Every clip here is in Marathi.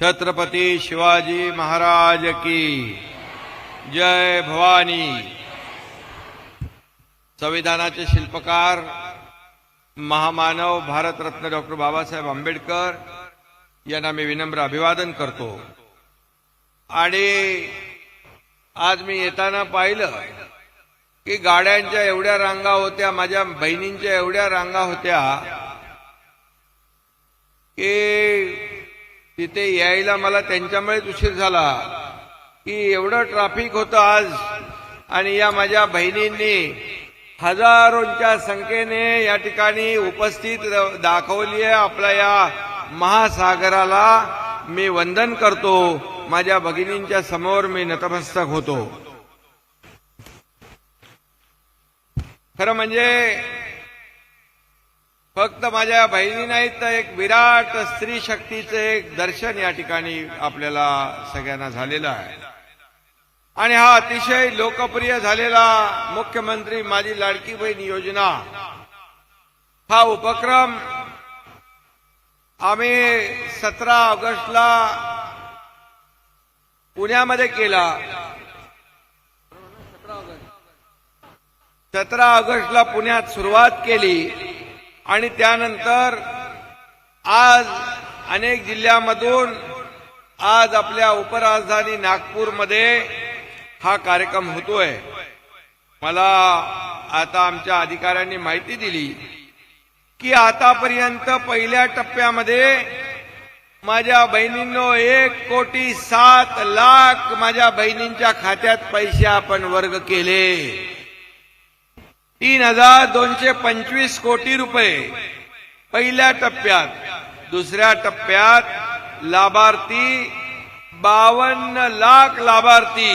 छत्रपती शिवाजी महाराज की जय भवानी. संविधानाचे शिल्पकार महामानव भारतरत्न डॉक्टर बाबासाहेब आंबेडकर यांना मी विनम्र अभिवादन करतो. आणि आज मी येताना पाहिलं की गाड्यांच्या एवढ्या रांगा होत्या माझ्या बहिणींच्या एवढ्या रांगा होत्या की तिथे यायला मला त्यांच्यामुळेच उशीर झाला की एवढं ट्रॅफिक होतं आज. आणि या माझ्या बहिणींनी हजारोंच्या संख्येने या ठिकाणी उपस्थित दाखवली आहे आपल्या या महासागराला. मी वंदन करतो. माझ्या भगिनींच्या समोर मी नतमस्तक होतो. खरं म्हणजे फक्त माझ्या बहिणी नाहीत तर एक विराट स्त्री शक्तीचं एक दर्शन या ठिकाणी आपल्याला सगळ्यांना झालेलं आहे. आणि हा अतिशय लोकप्रिय झालेला मुख्यमंत्री माझी लाडकी बहीण योजना. हा उपक्रम आम्ही सतरा ऑगस्टला पुण्यामध्ये केला. सतरा ऑगस्टला पुण्यात सुरुवात केली. आणि त्यानंतर आज अनेक जिल्ह्यामधून आज आपल्या उपराजधानी नागपूरमध्ये हा कार्यक्रम होतोय. मला आता आमच्या अधिकाऱ्यांनी माहिती दिली की आतापर्यंत पहिल्या टप्प्यामध्ये माझ्या बहिणींनो एक कोटी सात लाख माझ्या बहिणींच्या खात्यात पैसे आपण वर्ग केले. तीन हजार दोनशे पंचवीस कोटी रुपये. पहिल्या टप्प्यात दुसऱ्या टप्प्यात लाभार्थी बावन्न लाख लाभार्थी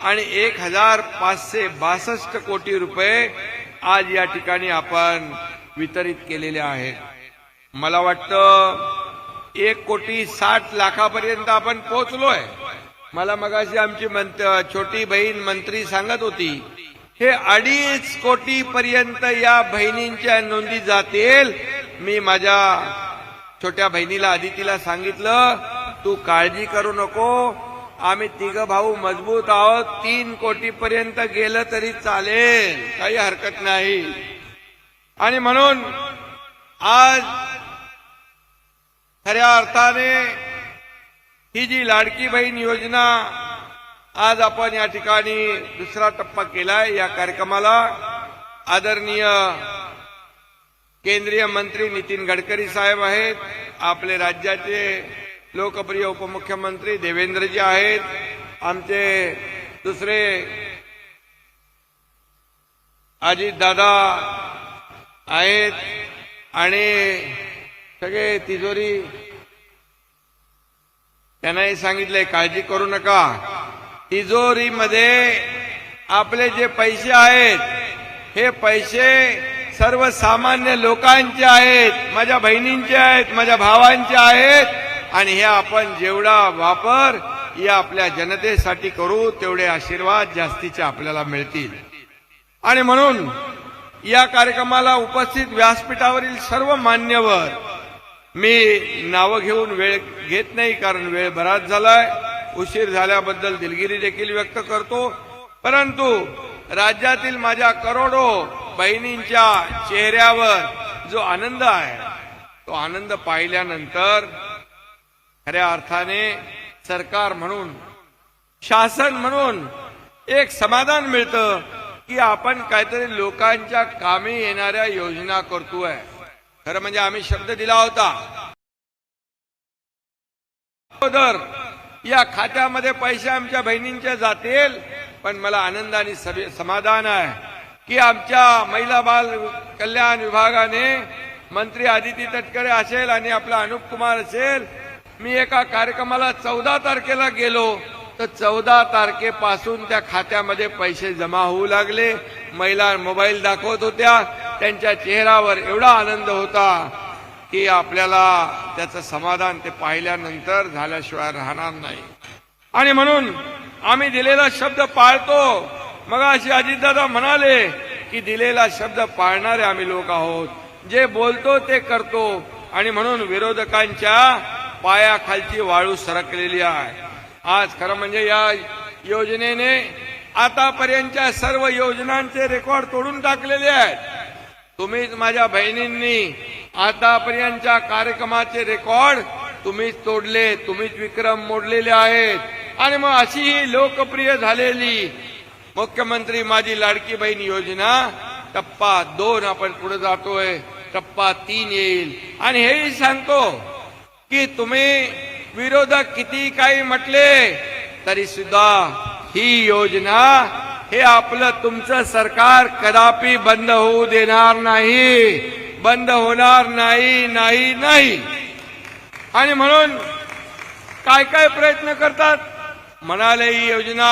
आणि एक हजार पाचशे बासष्ट कोटी रुपये आज या ठिकाणी आपण वितरित केलेले आहेत. मला वाटतं एक कोटी साठ लाखापर्यंत आपण पोहोचलोय. मला मगाशी आमची मंत छोटी बहीण मंत्री सांगत होती हे अडीच कोटी पर्यंत या बहिणींच्या नोंदी जातील. मी माझ्या छोट्या बहिणीला आदितीला सांगितलं तू काळजी करू नको. आम्ही तिघ भाऊ मजबूत आहोत. तीन कोटी पर्यंत गेलं तरी चालेल. काही हरकत नाही. आणि म्हणून आज खऱ्या अर्थाने ही जी लाडकी बहीण योजना आज आपण या ठिकाणी दुसरा टप्पा केलाय या कार्यक्रमाला. आदरणीय केंद्रीय मंत्री नितीन गडकरी साहेब आहेत. आपले राज्याचे लोकप्रिय उपमुख्यमंत्री देवेंद्रजी आहेत. आमचे दुसरे अजितदादा आहेत. आणि सगळे तिजोरी त्यांनाही सांगितलंय काळजी करू नका. तिजोरीमध्ये आपले जे पैसे आहेत हे पैसे सर्वसामान्य लोकांचे आहेत माझ्या बहिणींचे आहेत माझ्या भावांचे आहेत आणि हे आपण जेवढा वापर या आपल्या जनतेसाठी करू तेवढे आशीर्वाद जास्तीचे आपल्याला मिळतील. आणि म्हणून या कार्यक्रमाला उपस्थित व्यासपीठावरील सर्व मान्यवर मी नावं घेऊन वेळ घेत नाही कारण वेळ बराच झालाय. उशीर झाल्याबद्दल दिलगिरी देखील व्यक्त करतो. परंतु राज्यातील माझ्या करोडो बहिणींच्या चेहऱ्यावर जो आनंद आहे तो आनंद पाहिल्यानंतर खऱ्या अर्थाने सरकार म्हणून शासन म्हणून एक समाधान मिळतं की आपण काहीतरी लोकांच्या कामी येणाऱ्या योजना करतोय. खरं म्हणजे आम्ही शब्द दिला होता. अगोदर या खात्यामध्ये पैसे आमच्या बहिणींच्या जातील. पण मला आनंद आणि समाधान आहे की आमच्या महिला बाल कल्याण विभागाने मंत्री आदिती तटकरे असेल आणि आपला अनुप कुमार असेल मी एका कार्यक्रमाला चौदा तारखेला गेलो. तर चौदा तारखेपासून त्या खात्यामध्ये पैसे जमा होऊ लागले. महिला मोबाईल दाखवत होत्या. त्यांच्या चेहऱ्यावर एवढा आनंद होता. की आपल्याला त्याचं समाधान ते पाहिल्यानंतर झाल्याशिवाय राहणार नाही. आणि म्हणून आम्ही दिलेला शब्द पाळतो. मग अशी अजितदादा म्हणाले की दिलेला शब्द पाळणारे आम्ही लोक आहोत. जे बोलतो ते करतो. आणि म्हणून विरोधकांच्या पायाखालची वाळू सरकलेली आहे. आज खरं म्हणजे या योजनेने आतापर्यंतच्या सर्व योजनांचे रेकॉर्ड तोडून टाकलेले आहेत. तुम्हीच माझ्या बहिणींनी आतापर्यंतच्या कार्यक्रमाचे रेकॉर्ड तुम्हीच तोडले तुम्हीच विक्रम मोडलेले आहेत. आणि मग अशी ही लोकप्रिय झालेली मुख्यमंत्री माझी लाडकी बहीण योजना टप्पा दोन आपण पुढे जातोय टप्पा तीन येईल. आणि हेही सांगतो की तुम्ही विरोधक किती काही म्हटले तरी सुद्धा ही योजना हे आपलं तुमचं सरकार कदापि बंद होऊ देणार नाही. बंद होणार नाही नाही नाही. आणि म्हणून काय काय प्रयत्न करतात? म्हणाले ही योजना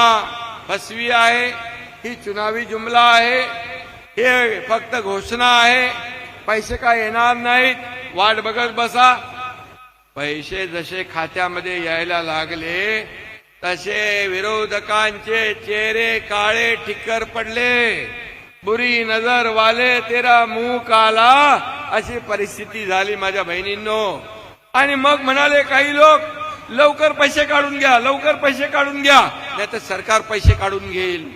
फसवी आहे ही चुनावी जुमला आहे हे फक्त घोषणा आहे. पैसे काय येणार नाहीत वाट बघत बसा. पैसे जसे खात्यामध्ये यायला लागले तसे विरोधकांचे चेहरे काळे ठिक्कर पडले. बुरी नजर वाले तेरा मुंह काला अशी परिस्थिती झाली माझ्या बहिणींनो. आणि मग म्हणाले काही लोक लवकर पैसे काढून घ्या लवकर पैसे काढून घ्या नाही तर सरकार पैसे काढून घेईल.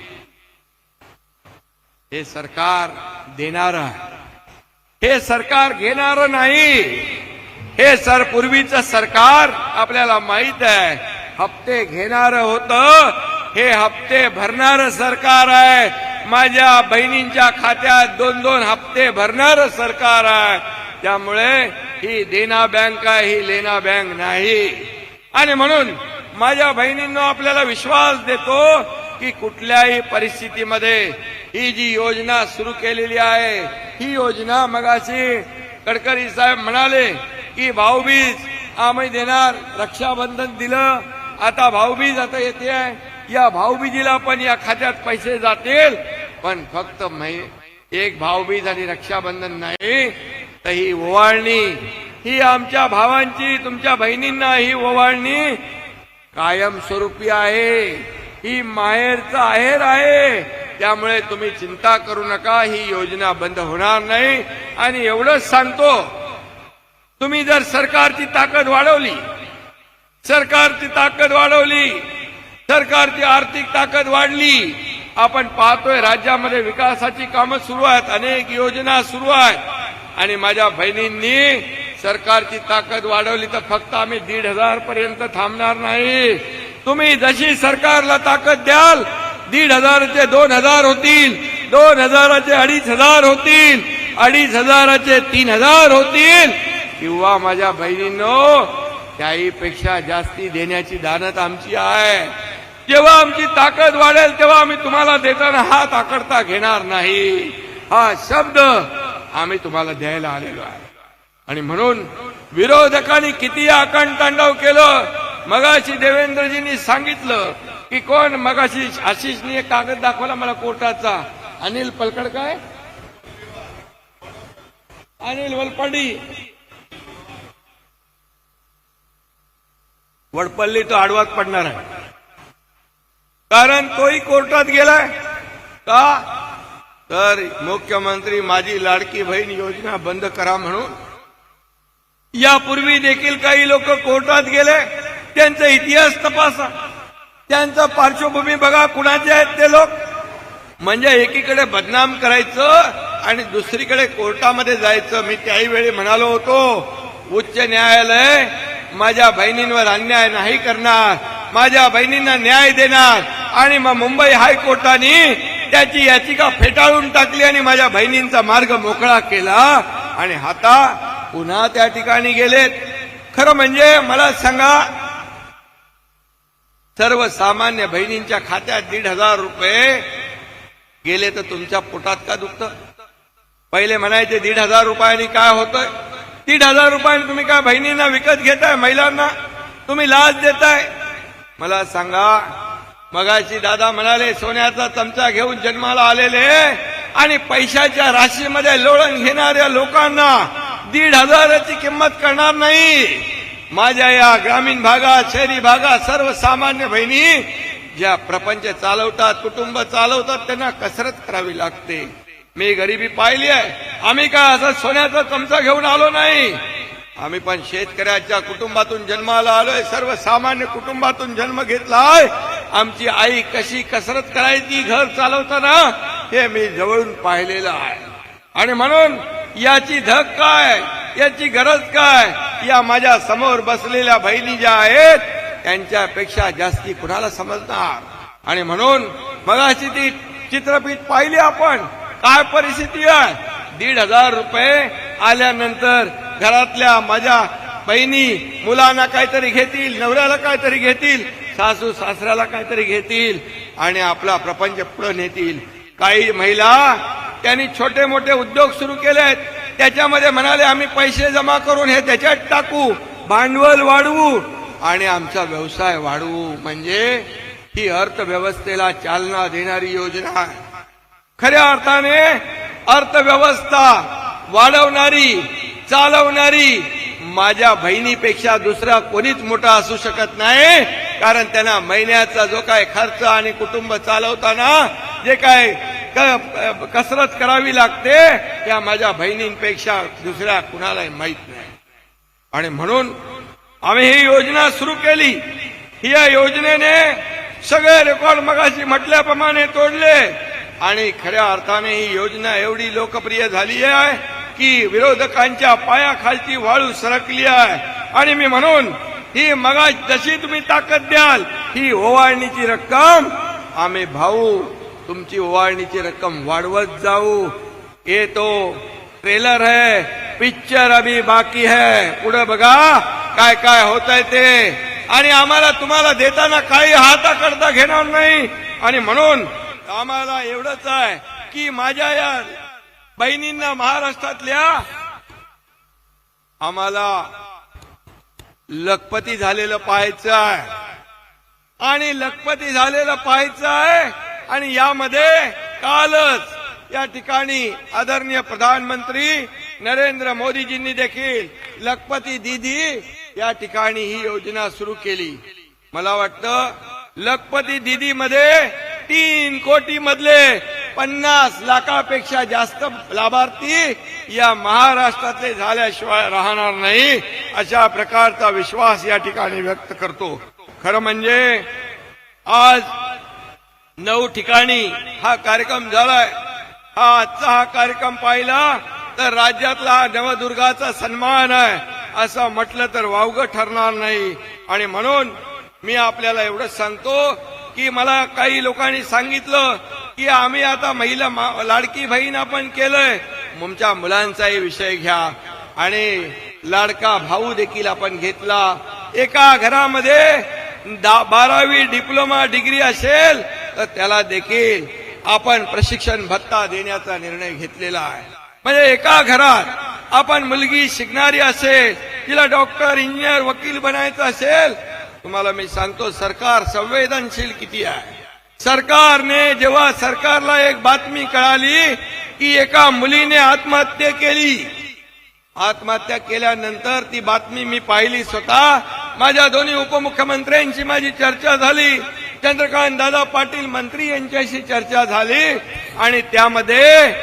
हे सरकार देणार हे सरकार घेणार नाही. हे सर पूर्वीचं सरकार आपल्याला माहीत आहे. हप्ते घेणार होत हे हप्ते भरणार सरकार आहे. माझ्या बहिणींच्या खात्यात दोन दोन हप्ते भरणार सरकार आहे. त्यामुळे ही देना बँक आहे ही लेना बँक नाही. आणि म्हणून माझ्या बहिणींना आपल्याला विश्वास देतो की कुठल्याही परिस्थितीमध्ये ही जी योजना सुरू केलेली आहे ही योजना मगाशी गडकरी साहेब म्हणाले की भाऊबीज आम्ही देणार रक्षाबंधन दिलं आता भाऊबीज आता येते. आहे या भाऊबीजीला पण या खात्यात पैसे जातील. पण फक्त एक भाऊबीज आणि रक्षाबंधन नाही तर ही ओवाळणी. ही आमच्या भावांची तुमच्या बहिणींना ही ओवाळणी कायमस्वरूपी आहे. ही माहेरचं आहेर आहे. त्यामुळे तुम्ही चिंता करू नका ही योजना बंद होणार नाही. आणि एवढंच सांगतो तुम्ही जर सरकारची ताकद वाढवली सरकारची ताकद वाढवली सरकारची आर्थिक ताकद वाढली आपण पाहतोय राज्यामध्ये विकासाची कामं सुरू आहेत अनेक योजना सुरू आहेत. आणि माझ्या बहिणींनी सरकारची ताकद वाढवली तर फक्त आम्ही दीड हजार पर्यंत थांबणार नाही. तुम्ही जशी सरकारला ताकद द्याल दीड हजाराचे दोन हजार होतील दोन हजाराचे अडीच हजार होतील अडीच हजाराचे तीन हजार होतील. किंवा माझ्या बहिणींनो त्याहीपेक्षा जास्ती देण्याची दानत आमची आहे. जेव्हा आमची ताकद वाढेल तेव्हा आम्ही तुम्हाला देताना हात आकडता घेणार नाही. हा शब्द आम्ही तुम्हाला द्यायला आलेलो आहे. आणि म्हणून विरोधकांनी किती आकण तांडव केलं मगाशी देवेंद्रजींनी सांगितलं की कोण? मगाशी आशिषनी एक कागद दाखवला मला कोर्टाचा. अनिल पलकड काय? अनिल वलपाडी. वडपल्ली तो आडवात पडणार आहे. कारण तोही कोर्टात गेलाय. का? तर मुख्यमंत्री माझी लाडकी बहीण योजना बंद करा म्हणून. यापूर्वी देखील काही लोक कोर्टात गेले. त्यांचा इतिहास तपासा. त्यांचा पार्श्वभूमी बघा कुणाचे आहेत ते लोक. म्हणजे एकीकडे बदनाम करायचं आणि दुसरीकडे कोर्टामध्ये जायचं. मी त्याही वेळी म्हणालो होतो उच्च न्यायालय माझ्या बहिणींवर अन्याय नाही करणार. माझ्या बहिणींना न्याय देणार. आणि मग मुंबई हायकोर्टाने त्याची याचिका फेटाळून टाकली आणि माझ्या बहिणींचा मार्ग मोकळा केला. आणि आता पुन्हा त्या ठिकाणी गेलेत. खरं म्हणजे मला सांगा सर्वसामान्य बहिणींच्या खात्यात दीड हजार रुपये गेले तर तुमच्या पोटात का दुखत? पहिले म्हणायचे दीड हजार रुपयांनी काय होतंय? दीड हजार रुपयांनी तुम्ही काय बहिणींना विकत घेताय महिलांना? तुम्ही लाच देताय? मला सांगा मगाशी दादा म्हणाले सोन्याचा चमचा घेऊन जन्माला आलेले आणि पैशाच्या राशीमध्ये लोळण घेणाऱ्या लोकांना दीड हजाराची किंमत करणार नाही. माझ्या या ग्रामीण भागात शहरी भागात सर्वसामान्य बहिणी ज्या प्रपंच चालवतात कुटुंब चालवतात त्यांना कसरत करावी लागते. मी गरिबी पाहिली आहे. आम्ही काय असं सोन्याचा चमचा घेऊन आलो नाही? आम्ही पण शेतकऱ्याच्या कुटुंबातून जन्माला आलोय सर्वसामान्य कुटुंबातून जन्म घेतलाय. आमची आई कशी कसरत करायची घर चालवताना हे मी जवळून पाहिलेलं आहे. आणि म्हणून याची धक काय याची गरज काय या माझ्यासमोर बसलेल्या बहिणी ज्या आहेत त्यांच्यापेक्षा जास्ती कुणाला समजणार? आणि म्हणून मगाशी ती चित्रपट पाहिली आपण. काय परिस्थिती आहे? दीड हजार रुपये आल्यानंतर घरातल्या माझ्या बहिणी मुलांना काहीतरी घेतील नवऱ्याला काहीतरी घेतील सासू सासऱ्याला काहीतरी घेतील आणि आपला प्रपंच पुढे नेतील. काही महिला त्यांनी छोटे मोठे उद्योग सुरू केलेत. त्याच्यामध्ये म्हणाले आम्ही पैसे जमा करून हे त्याच्यात टाकू भांडवल वाढवू आणि आमचा व्यवसाय वाढवू. म्हणजे ही अर्थव्यवस्थेला चालना देणारी योजना आहे. खऱ्या अर्थाने अर्थव्यवस्था वाढवणारी चालवणारी माझ्या बहिणीपेक्षा दुसरा कोणीच मोठा असू शकत नाही. कारण त्यांना महिन्याचा जो काय खर्च आणि कुटुंब चालवताना जे काय कसरत करावी लागते त्या माझ्या बहिणींपेक्षा दुसऱ्या कुणालाही माहीत नाही. आणि म्हणून आम्ही ही योजना सुरू केली. या योजनेने सगळे रेकॉर्ड मगाशी म्हटल्याप्रमाणे तोडले. आणि खऱ्या अर्थाने ही योजना एवढी लोकप्रिय झाली आहे. की विरोधकांच्या पायाखालची वाळू सरकली आहे. आणि मी म्हणून ही मगा जशी तुम्ही ताकद द्याल ही ओवाळणीची रक्कम आम्ही भाऊ तुमची ओवाळणीची रक्कम वाढवत जाऊ. ये तो ट्रेलर है पिक्चर अभी बाकी है. पुढे बघा काय काय होत आहे ते. आणि आम्हाला तुम्हाला देताना काही हाताकरता घेणार नाही. आणि म्हणून आम्हाला एवढंच आहे की माझ्या या बहिणींना महाराष्ट्रातल्या आम्हाला लखपती झालेलं पाहायचं आहे. आणि लखपती झालेलं पाहायचं आहे. आणि यामध्ये कालच या ठिकाणी आदरणीय प्रधानमंत्री नरेंद्र मोदीजींनी देखील लखपती दीदी या ठिकाणी ही योजना सुरू केली. मला वाटतं लखपती दीदी मध्ये तीन कोटी मधले पन्नास लाखापेक्षा जास्त लाभार्थी या महाराष्ट्रातले झाल्याशिवाय राहणार नाही अशा प्रकारचा विश्वास या ठिकाणी व्यक्त करतो. खरं म्हणजे आज नऊ ठिकाणी हा कार्यक्रम झालाय. हा आजचा हा कार्यक्रम पाहिला तर राज्यातला हा नवदुर्गाचा सन्मान आहे असं म्हटलं तर वावगं ठरणार नाही. आणि म्हणून मी आपल्याला एवढंच सांगतो की मला काही लोकांनी सांगितलं की आम्ही आता महिला मा- लाडकी बहीण आपण केलंय. तुमच्या मुलांचाही विषय घ्या. आणि लाडका भाऊ देखील आपण घेतला. एका घरामध्ये दा- बारावी डिप्लोमा डिग्री असेल तर त्याला देखील आपण प्रशिक्षण भत्ता देण्याचा निर्णय घेतलेला आहे. म्हणजे एका घरात आपण मुलगी शिकणारी असेल तिला डॉक्टर इंजिनियर वकील बनायचं असेल तुम्हाला मी सांगतो सरकार संवेदनशील किती आहे. सरकारने जेव्हा सरकारला एक बातमी कळाली की एका मुलीने आत्महत्या केली. आत्महत्या केल्यानंतर ती बातमी मी पाहिली स्वतः. माझ्या दोन्ही उपमुख्यमंत्र्यांची माझी चर्चा झाली. चंद्रकांत दादा पाटील मंत्री यांच्याशी चर्चा झाली. आणि त्यामध्ये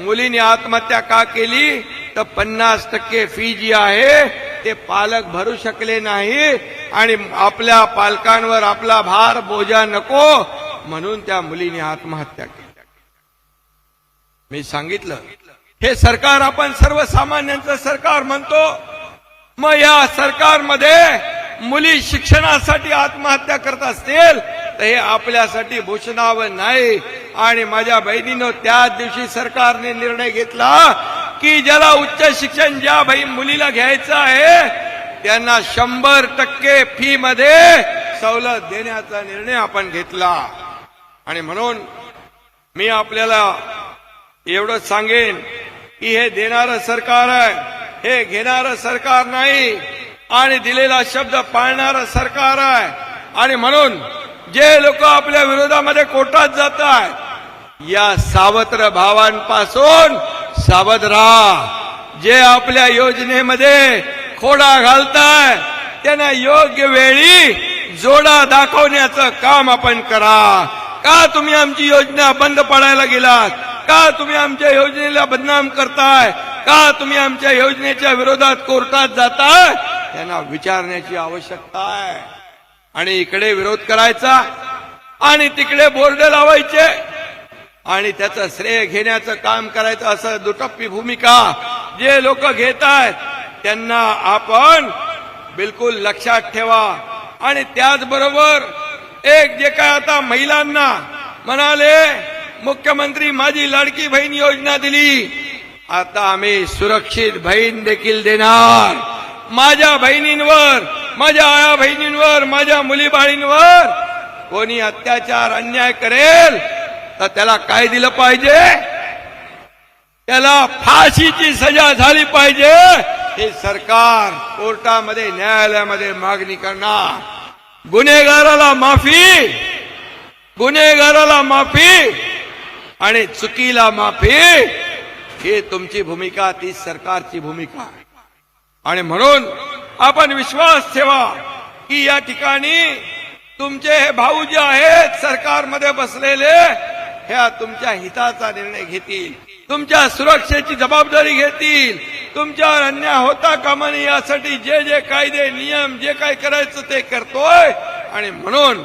मुलीने आत्महत्या का केली? तर पन्नास टक्के फी जी आहे ते पालक भरू शकले नाही. आणि आपल्या पालकांवर आपला भार बोजा नको. म्हणून त्या मुलीने आत्महत्या केली. मी सांगितलं हे सरकार आपण सर्वसामान्यांचं सरकार म्हणतो. मग या सरकारमध्ये मुली शिक्षणासाठी आत्महत्या करत असतील तर हे आपल्यासाठी भूषणावं नाही. आणि माझ्या बहिणीनं त्याच दिवशी सरकारने निर्णय घेतला की ज्याला उच्च शिक्षण ज्या भाई मुलीला घ्यायचं आहे त्यांना शंभर टक्के फी मध्ये सवलत देण्याचा निर्णय आपण घेतला. आणि म्हणून मी आपल्याला एवढंच सांगेन की हे देणारं सरकार आहे हे घेणारं सरकार नाही आणि दिलेला शब्द पाळणारं सरकार आहे. आणि म्हणून जे लोक आपल्या विरोधामध्ये कोर्टात जात आहेत या सावत्र भावांपासून सावध राहा. जे आपल्या योजनेमध्ये खोडा घालताय त्यांना योग्य वेळी जोडा दाखवण्याचं काम आपण करा. का तुम्ही आमची योजना बंद पाडायला गेलात? का तुम्ही आमच्या योजनेला बदनाम करताय? का तुम्ही आमच्या योजनेच्या विरोधात कोर्टात जाताय? त्यांना विचारण्याची आवश्यकता आहे. आणि इकडे विरोध करायचा आणि तिकडे बोर्ड लावायचे आणि त्याचं श्रेय घेण्याचं काम करायचं असं दुटप्पी भूमिका जे लोक घेत आहेत त्यांना आपण बिलकुल लक्षात ठेवा. आणि त्याचबरोबर एक जे काय आता महिलांना म्हणाले मुख्यमंत्री माझी लाडकी बहीण योजना दिली. आता आम्ही सुरक्षित बहीण देखील देणार. माझ्या बहिणींवर माझ्या आया बहिणींवर माझ्या मुली बाळींवर कोणी अत्याचार अन्याय करेल तर त्याला काय दिलं पाहिजे? त्याला फाशीची सजा झाली पाहिजे हे सरकार कोर्टामध्ये न्यायालयामध्ये मागणी करणार. गुन्हेगाराला माफी. गुन्हेगाराला माफी. आणि चुकीला माफी. ही तुमची भूमिका ती सरकारची भूमिका आणि म्हणून आपण विश्वास ठेवा की या ठिकाणी तुमचे हे भाऊ जे आहेत सरकारमध्ये बसलेले ह्या तुमच्या हिताचा निर्णय घेतील. तुमच्या सुरक्षेची जबाबदारी घेतील. तुमच्यावर अन्याय होता कामा नये यासाठी जे जे कायदे नियम जे काय करायचं ते करतोय. आणि म्हणून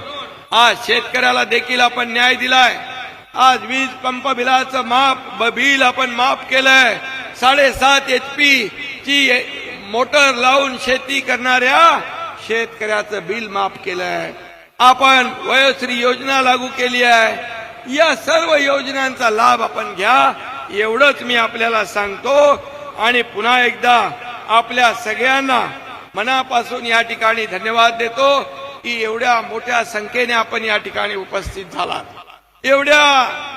आज शेतकऱ्याला देखील आपण न्याय दिलाय. आज वीज पंप बिलाचं माफ ब- बिल आपण माफ केलंय. साडेसात एच पी ची मोटर लावून शेती करणाऱ्या शेतकऱ्याचं बिल माफ केलंय. आपण वयोश्री योजना लागू केली आहे. या सर्व योजनांचा लाभ आपण घ्या. एवढंच मी आपल्याला सांगतो. आणि पुन्हा एकदा आपल्या सगळ्यांना मनापासून या ठिकाणी धन्यवाद देतो की एवढ्या मोठ्या संख्येने आपण या ठिकाणी उपस्थित झालात. एवढ्या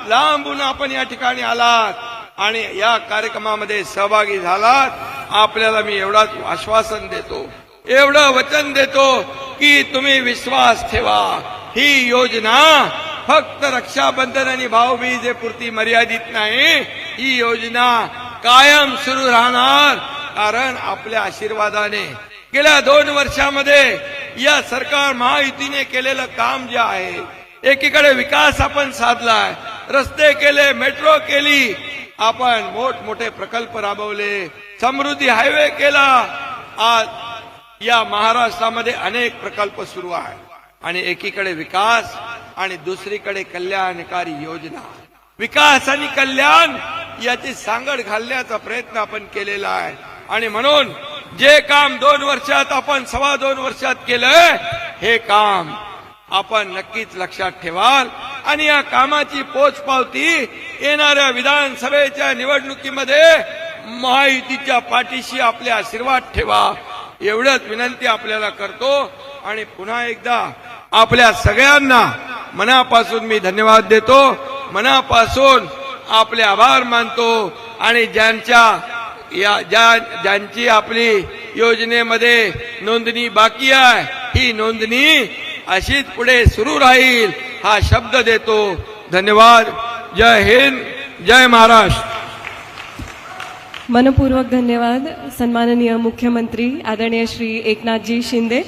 लांबून आपण या ठिकाणी आलात आणि या कार्यक्रमामध्ये सहभागी झालात. आपल्याला मी एवढाच आश्वासन देतो. एवढं वचन देतो की तुम्ही विश्वास ठेवा. ही योजना फक्त रक्षाबंधन आणि भाऊबीजेपुरती मर्यादित नाही. ही योजना कायम सुरू राहणार. कारण आपल्या आशीर्वादाने गेल्या दोन वर्षामध्ये या सरकार महायुतीने केलेलं काम जे आहे एकीकडे विकास आपण साधलाय रस्ते केले मेट्रो केली आपण मोठमोठे प्रकल्प राबवले समृद्धी हायवे केला. आज या महाराष्ट्रामध्ये अनेक प्रकल्प सुरू आहेत. आणि एकीकडे विकास आणि दुसरीकडे कल्याणकारी योजना. विकास आणि कल्याण याची सांगड घालण्याचा प्रयत्न आपण केलेला आहे. आणि म्हणून जे काम दोन वर्षात आपण सव्वा दोन वर्षात केलंय हे काम आपण नक्कीच लक्षात ठेवाल. आणि या कामाची पोचपावती येणाऱ्या विधानसभेच्या निवडणुकीमध्ये महायुतीच्या पाठीशी आपले आशीर्वाद ठेवा. एवढंच विनंती आपल्याला करतो. आणि पुन्हा एकदा आपल्या सगळ्यांना मनापासून मी धन्यवाद देतो. मनापासून आपले आभार मानतो आणि ज्यांच्या या ज्या ज्यांची आपली योजनेमध्ये नोंदणी बाकी आहे ही नोंदणी अशीच पुढे सुरू राहील हा शब्द देतो. धन्यवाद. जय हिंद. जय महाराष्ट्र. मनपूर्वक धन्यवाद. सन्माननीय मुख्यमंत्री आदरणीय श्री एकनाथजी शिंदे.